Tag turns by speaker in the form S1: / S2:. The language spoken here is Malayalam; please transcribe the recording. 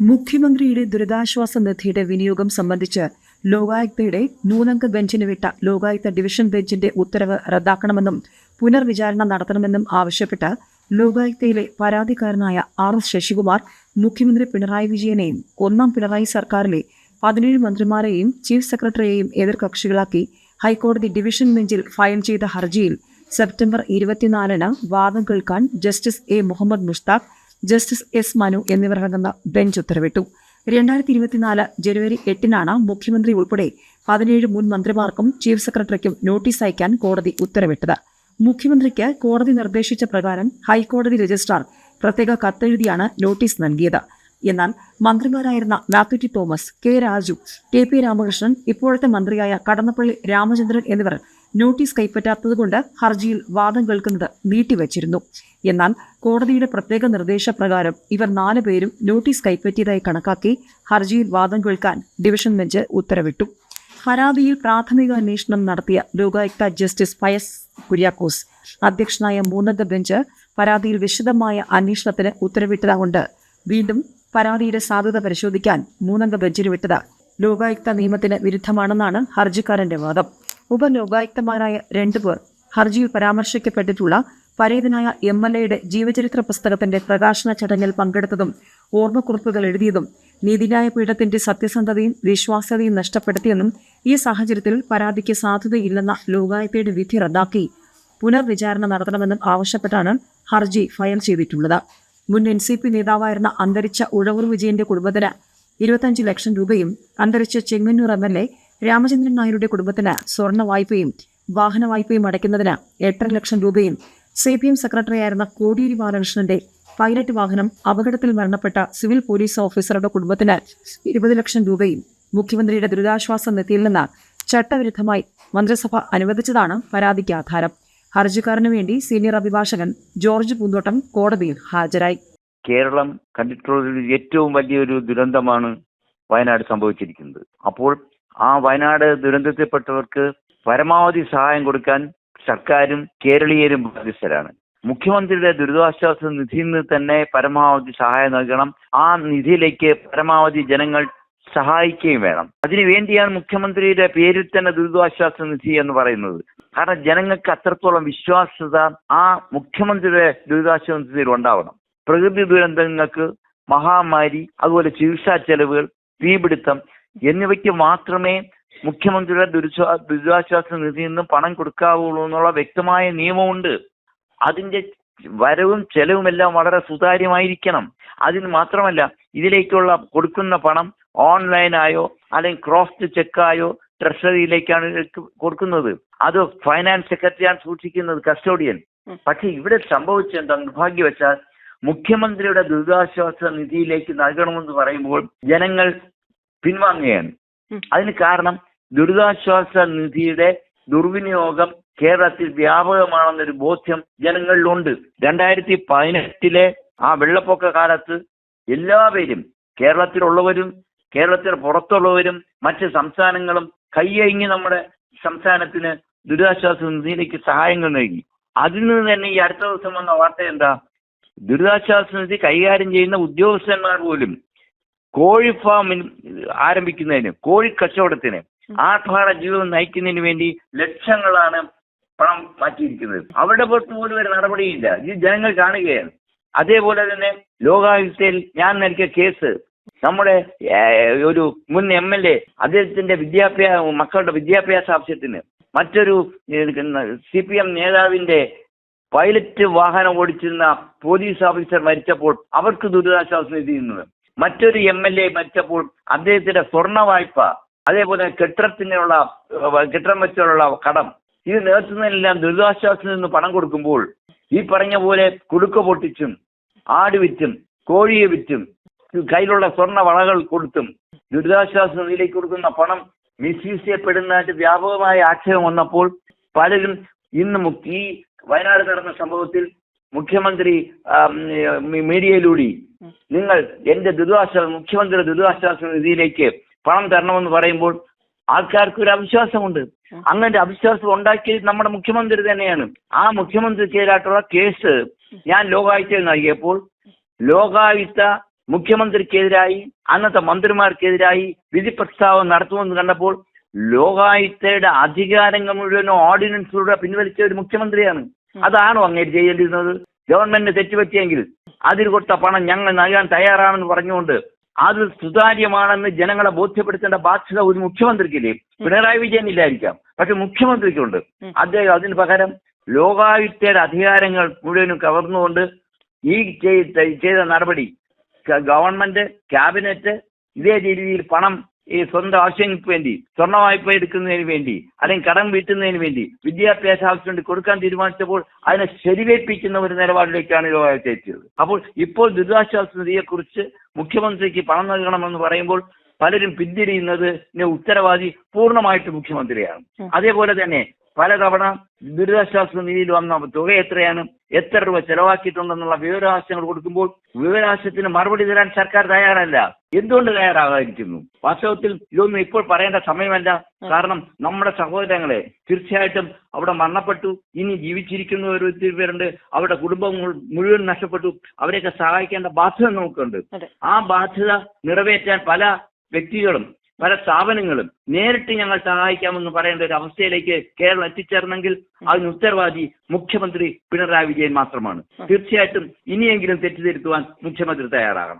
S1: മുഖ്യമന്ത്രിയുടെ ദുരിതാശ്വാസ നിധിയുടെ വിനിയോഗം സംബന്ധിച്ച് ലോകായുക്തയുടെ മൂന്നംഗ ബെഞ്ചിന് വിട്ട ലോകായുക്ത ഡിവിഷൻ ബെഞ്ചിന്റെ ഉത്തരവ് റദ്ദാക്കണമെന്നും പുനർവിചാരണ നടത്തണമെന്നും ആവശ്യപ്പെട്ട് ലോകായുക്തയിലെ പരാതിക്കാരനായ ആർ എസ് ശശികുമാർ മുഖ്യമന്ത്രി പിണറായി വിജയനെയും ഒന്നാം പിണറായി സർക്കാരിലെ പതിനേഴ് മന്ത്രിമാരെയും ചീഫ് സെക്രട്ടറിയെയും എതിർകക്ഷികളാക്കി ഹൈക്കോടതി ഡിവിഷൻ ബെഞ്ചിൽ ഫയൽ ചെയ്ത ഹർജിയിൽ സെപ്റ്റംബർ ഇരുപത്തിനാലിന് വാദം കേൾക്കാൻ justice A. Muhammad Mushtaq justice S Manu എന്നിവരടങ്ങുന്ന ബെഞ്ച് ഉത്തരവിട്ടു. രണ്ടായിരത്തി ഇരുപത്തിനാല് ജനുവരി എട്ടിനാണ് മുഖ്യമന്ത്രി ഉൾപ്പെടെ പതിനേഴ് മുൻ മന്ത്രിമാർക്കും ചീഫ് സെക്രട്ടറിക്കും നോട്ടീസ് അയക്കാൻ കോടതി ഉത്തരവിട്ടത്. മുഖ്യമന്ത്രിക്ക് കോടതി നിർദ്ദേശിച്ച പ്രകാരം ഹൈക്കോടതി രജിസ്ട്രാർ പ്രത്യേക കത്തെഴുതിയാണ് നോട്ടീസ് നൽകിയത്. എന്നാൽ മന്ത്രിമാരായിരുന്ന Mathew T Thomas K Raju K P Ramakrishnan ഇപ്പോഴത്തെ മന്ത്രിയായ കടന്നപ്പള്ളി രാമചന്ദ്രൻ എന്നിവർ നോട്ടീസ് കൈപ്പറ്റാത്തതുകൊണ്ട് ഹർജിയിൽ വാദം കേൾക്കുന്നത് നീട്ടിവച്ചിരുന്നു. എന്നാൽ കോടതിയുടെ പ്രത്യേക നിർദ്ദേശപ്രകാരം ഇവർ നാല് പേരും നോട്ടീസ് കൈപ്പറ്റിയതായി കണക്കാക്കി ഹർജിയിൽ വാദം കേൾക്കാൻ ഡിവിഷൻ ബെഞ്ച് ഉത്തരവിട്ടു. പരാതിയിൽ പ്രാഥമിക അന്വേഷണം നടത്തിയ ലോകായുക്ത ജസ്റ്റിസ് ഫയസ് കുര്യാക്കോസ് അധ്യക്ഷനായ മൂന്നംഗ ബെഞ്ച് പരാതിയിൽ വിശദമായ അന്വേഷണത്തിന് ഉത്തരവിട്ടതുകൊണ്ട് വീണ്ടും പരാതിയുടെ സാധ്യത പരിശോധിക്കാൻ മൂന്നംഗ ബെഞ്ചിന് വിട്ടത്. ലോകായുക്ത നിയമത്തിന് വിരുദ്ധമാണെന്നാണ് ഹർജിക്കാരന്റെ വാദം. ഉപലോകായുക്തമാരായ രണ്ടുപേർ ഹർജിയിൽ പരാമർശിക്കപ്പെട്ടിട്ടുള്ള പരേതനായ എം എൽ എയുടെ ജീവചരിത്ര പുസ്തകത്തിന്റെ പ്രകാശന ചടങ്ങിൽ പങ്കെടുത്തതും ഓർമ്മക്കുറിപ്പുകൾ എഴുതിയതും നീതിന്യായ പീഠത്തിന്റെ സത്യസന്ധതയും വിശ്വാസ്യതയും നഷ്ടപ്പെടുത്തിയെന്നും ഈ സാഹചര്യത്തിൽ പരാതിക്ക് സാധ്യതയില്ലെന്ന ലോകായുക്തയുടെ വിധി റദ്ദാക്കി പുനർവിചാരണ നടത്തണമെന്നും ആവശ്യപ്പെട്ടാണ് ഹർജി ഫയൽ ചെയ്തിട്ടുള്ളത്. മുൻ എൻ സി പി നേതാവായിരുന്ന അന്തരിച്ച ഉഴവൂർ വിജയന്റെ കുടുംബത്തിന് ഇരുപത്തഞ്ച് ലക്ഷം രൂപയും അന്തരിച്ച Chengannur M L A Ramachandran നായരുടെ കുടുംബത്തിന് സ്വർണ വായ്പയും വാഹന വായ്പയും അടയ്ക്കുന്നതിന് എട്ടര ലക്ഷം രൂപയും സി പി എം സെക്രട്ടറിയായിരുന്ന കോടിയേരി ബാലകൃഷ്ണന്റെ പൈലറ്റ് വാഹനം അപകടത്തിൽ മരണപ്പെട്ട സിവിൽ പോലീസ് ഓഫീസറുടെ കുടുംബത്തിന് ഇരുപത് ലക്ഷം രൂപയും മുഖ്യമന്ത്രിയുടെ ദുരിതാശ്വാസ നിധിയിൽ നിന്ന് ചട്ടവിരുദ്ധമായി മന്ത്രിസഭ അനുവദിച്ചതാണ് പരാതിക്ക് ആധാരം. ഹർജിക്കാരനു വേണ്ടി സീനിയർ അഭിഭാഷകൻ ജോർജ് പൂന്തോട്ടം കോടതിയിൽ ഹാജരായി.
S2: കേരളം കണ്ടിട്ടുള്ള ഏറ്റവും വലിയൊരു ദുരന്തമാണ് വയനാട് സംഭവിച്ചിരിക്കുന്നത്. അപ്പോൾ ആ വയനാട് ദുരന്തത്തിൽപ്പെട്ടവർക്ക് പരമാവധി സഹായം കൊടുക്കാൻ സർക്കാരും കേരളീയരും ബാധ്യസ്ഥരാണ്. മുഖ്യമന്ത്രിയുടെ ദുരിതാശ്വാസ നിധിയിൽ നിന്ന് തന്നെ പരമാവധി സഹായം നൽകണം. ആ നിധിയിലേക്ക് പരമാവധി ജനങ്ങൾ സഹായിക്കുകയും വേണം. അതിനു വേണ്ടിയാണ് മുഖ്യമന്ത്രിയുടെ പേരിൽ തന്നെ ദുരിതാശ്വാസ നിധി എന്ന് പറയുന്നത്. കാരണം ജനങ്ങൾക്ക് അത്രത്തോളം വിശ്വാസ്യത ആ മുഖ്യമന്ത്രിയുടെ ദുരിതാശ്വാസ നിധിയിൽ ഉണ്ടാവണം. പ്രകൃതി ദുരന്തങ്ങൾക്ക് മഹാമാരി അതുപോലെ ചികിത്സാ ചെലവുകൾ തീപിടുത്തം എന്നിവയ്ക്ക് മാത്രമേ മുഖ്യമന്ത്രിയുടെ ദുരിതാ ദുരിതാശ്വാസ നിധിയിൽ നിന്നും പണം കൊടുക്കാവുള്ളൂ എന്നുള്ള വ്യക്തമായ നിയമമുണ്ട്. അതിന്റെ വരവും ചെലവുമെല്ലാം വളരെ സുതാര്യമായിരിക്കണം. അതിന് മാത്രമല്ല ഇതിലേക്കുള്ള കൊടുക്കുന്ന പണം ഓൺലൈനായോ അല്ലെങ്കിൽ ക്രോസ്ഡ് ചെക്കായോ ട്രഷറിയിലേക്കാണ് കൊടുക്കുന്നത്. അത് ഫൈനാൻസ് സെക്രട്ടറിയാണ് സൂക്ഷിക്കുന്നത് കസ്റ്റോഡിയൻ. പക്ഷെ ഇവിടെ സംഭവിച്ച സംഭവിച്ചെന്താ നിർഭാഗ്യവശാൽ മുഖ്യമന്ത്രിയുടെ ദുരിതാശ്വാസ നിധിയിലേക്ക് നൽകണമെന്ന് പറയുമ്പോൾ ജനങ്ങൾ പിൻവാങ്ങുകയാണ്. അതിന് കാരണം ദുരിതാശ്വാസ നിധിയുടെ ദുർവിനിയോഗം കേരളത്തിൽ വ്യാപകമാണെന്നൊരു ബോധ്യം ജനങ്ങളിലുണ്ട്. രണ്ടായിരത്തി പതിനെട്ടിലെ ആ വെള്ളപ്പൊക്ക കാലത്ത് എല്ലാവരും കേരളത്തിലുള്ളവരും കേരളത്തിന് പുറത്തുള്ളവരും മറ്റ് സംസ്ഥാനങ്ങളും കയ്യങ്ങി നമ്മുടെ സംസ്ഥാനത്തിന് ദുരിതാശ്വാസ നിധിയിലേക്ക് സഹായങ്ങൾ നൽകി. അതിൽ നിന്ന് തന്നെ ഈ അടുത്ത ദിവസം വന്ന വാർത്ത എന്താ? ദുരിതാശ്വാസ നിധി കൈകാര്യം ചെയ്യുന്ന ഉദ്യോഗസ്ഥന്മാർ പോലും കോഴി ഫാം ആരംഭിക്കുന്നതിന് കോഴി കച്ചവടത്തിന് ആർഭാട ജീവിതം നയിക്കുന്നതിന് വേണ്ടി ലക്ഷങ്ങളാണ് പണം മാറ്റിയിരിക്കുന്നത്. അവരുടെ പുറത്ത് പോലും ഒരു നടപടിയില്ല. ഇത് ജനങ്ങൾ കാണുകയാണ്. അതേപോലെ തന്നെ ലോകായുക്തയിൽ ഞാൻ നൽകിയ കേസ് നമ്മുടെ ഒരു മുൻ എം എൽ എ അദ്ദേഹത്തിന്റെ വിദ്യാഭ്യാസ മക്കളുടെ വിദ്യാഭ്യാസ ആവശ്യത്തിന് മറ്റൊരു സി പി എം നേതാവിന്റെ പൈലറ്റ് വാഹനം ഓടിച്ചിരുന്ന പോലീസ് ഓഫീസർ മരിച്ചപ്പോൾ അവർക്ക് ദുരിതാശ്വാസം നിധി നിന്നത് മറ്റൊരു എം എൽ എ മരിച്ചപ്പോൾ അദ്ദേഹത്തിന്റെ സ്വർണ വായ്പ അതേപോലെ കെട്ടിടത്തിനുള്ള കെട്ടിടം വെച്ചുള്ള കടം ഇത് നേർത്തുന്നതിനെല്ലാം ദുരിതാശ്വാസത്തിൽ നിന്ന് പണം കൊടുക്കുമ്പോൾ ഈ പറഞ്ഞ പോലെ കുടുക്ക പൊട്ടിച്ചും ആട് വിറ്റും കോഴിയെ വിറ്റും കയ്യിലുള്ള സ്വർണ വളകൾ കൊടുത്തും ദുരിതാശ്വാസ നിധിയിലേക്ക് കൊടുക്കുന്ന പണം മിസ്യൂസ് ചെയ്യപ്പെടുന്നതായിട്ട് വ്യാപകമായ ആക്ഷേപം വന്നപ്പോൾ പലരും ഇന്ന് ഈ വയനാട് നടന്ന സംഭവത്തിൽ മുഖ്യമന്ത്രി മീഡിയയിലൂടെ നിങ്ങൾ എന്റെ ദുരിതാശ്വാസ മുഖ്യമന്ത്രിയുടെ ദുരിതാശ്വാസ നിധിയിലേക്ക് പണം തരണമെന്ന് പറയുമ്പോൾ ആൾക്കാർക്ക് ഒരു അവിശ്വാസമുണ്ട്. അങ്ങനെ അവിശ്വാസം ഉണ്ടാക്കിയത് നമ്മുടെ മുഖ്യമന്ത്രി തന്നെയാണ്. ആ മുഖ്യമന്ത്രിക്കെതിരായിട്ടുള്ള കേസ് ഞാൻ ലോകായുക്തയിൽ നൽകിയപ്പോൾ ലോകായുക്ത മുഖ്യമന്ത്രിക്കെതിരായി അന്നത്തെ മന്ത്രിമാർക്കെതിരായി വിധി പ്രസ്താവം നടത്തുമെന്ന് കണ്ടപ്പോൾ ലോകായുക്തയുടെ അധികാരങ്ങൾ മുഴുവൻ ഓർഡിനൻസിലൂടെ പിൻവലിച്ച ഒരു മുഖ്യമന്ത്രിയാണ്. അതാണോ അങ്ങേര് ചെയ്യേണ്ടിരുന്നത് ഗവൺമെന്റ് തെറ്റുപറ്റിയെങ്കിൽ അതിൽ കൊടുത്ത പണം ഞങ്ങൾ നൽകാൻ തയ്യാറാണെന്ന് പറഞ്ഞുകൊണ്ട് അത് സുതാര്യമാണെന്ന് ജനങ്ങളെ ബോധ്യപ്പെടുത്തേണ്ട ബാധ്യത ഒരു മുഖ്യമന്ത്രിക്കില്ലേ? പിണറായി വിജയൻ ഇല്ലായിരിക്കാം. പക്ഷെ മുഖ്യമന്ത്രിക്കുണ്ട്. അദ്ദേഹം അതിന് പകരം ലോകായുക്തയുടെ അധികാരങ്ങൾ മുഴുവനും കവർന്നുകൊണ്ട് ഈ ചെയ്ത നടപടി ഗവൺമെന്റ് ക്യാബിനറ്റ് ഇതേ രീതിയിൽ പണം ഈ സ്വന്തം ആവശ്യങ്ങൾക്ക് വേണ്ടി സ്വർണ വായ്പ എടുക്കുന്നതിന് വേണ്ടി അല്ലെങ്കിൽ കടം വീട്ടുന്നതിന് വേണ്ടി വിദ്യാഭ്യാസ ആവശ്യം വേണ്ടി കൊടുക്കാൻ തീരുമാനിച്ചപ്പോൾ അതിനെ ശരിവേൽപ്പിക്കുന്ന ഒരു നിലപാടിലേക്കാണ് ലോകായുക്ത എത്തിയത്. അപ്പോൾ ഇപ്പോൾ ദുരിതാശ്വാസ നിധിയെക്കുറിച്ച് മുഖ്യമന്ത്രിക്ക് പണം നൽകണമെന്ന് പറയുമ്പോൾ പലരും പിന്തിരിയുന്നത് ഉത്തരവാദി പൂർണമായിട്ട് മുഖ്യമന്ത്രിയാണ്. അതേപോലെ തന്നെ പലതവണ ദുരിതാശ്വാസ നിധിയിൽ വന്ന തുക എത്രയാണ്? എത്ര രൂപ ചെലവാക്കിയിട്ടുണ്ടെന്നുള്ള വിവരാവശ്യങ്ങൾ കൊടുക്കുമ്പോൾ വിവരാവശ്യത്തിന് മറുപടി തരാൻ സർക്കാർ തയ്യാറല്ല. എന്തുകൊണ്ട് തയ്യാറാകാതിരിക്കുന്നു? വാസ്തവത്തിൽ ഇതൊന്നും ഇപ്പോൾ പറയേണ്ട സമയമല്ല. കാരണം നമ്മുടെ സഹോദരങ്ങളെ തീർച്ചയായിട്ടും അവിടെ മരണപ്പെട്ടു. ഇനി ജീവിച്ചിരിക്കുന്ന ഒരു പേരുണ്ട്. അവരുടെ കുടുംബം മുഴു- മുഴുവൻ നഷ്ടപ്പെട്ടു. അവരെയൊക്കെ സഹായിക്കേണ്ട ബാധ്യത നമുക്കുണ്ട്. ആ ബാധ്യത നിറവേറ്റാൻ പല വ്യക്തികളും പല സ്ഥാപനങ്ങളും നേരിട്ട് ഞങ്ങൾ സഹായിക്കാമെന്ന് പറയേണ്ട ഒരു അവസ്ഥയിലേക്ക് കേരളം എത്തിച്ചേർന്നെങ്കിൽ അതിന് ഉത്തരവാദി മുഖ്യമന്ത്രി പിണറായി വിജയൻ മാത്രമാണ്. തീർച്ചയായിട്ടും ഇനിയെങ്കിലും തെറ്റിദ്ധരുത്തുവാൻ മുഖ്യമന്ത്രി തയ്യാറാകണം.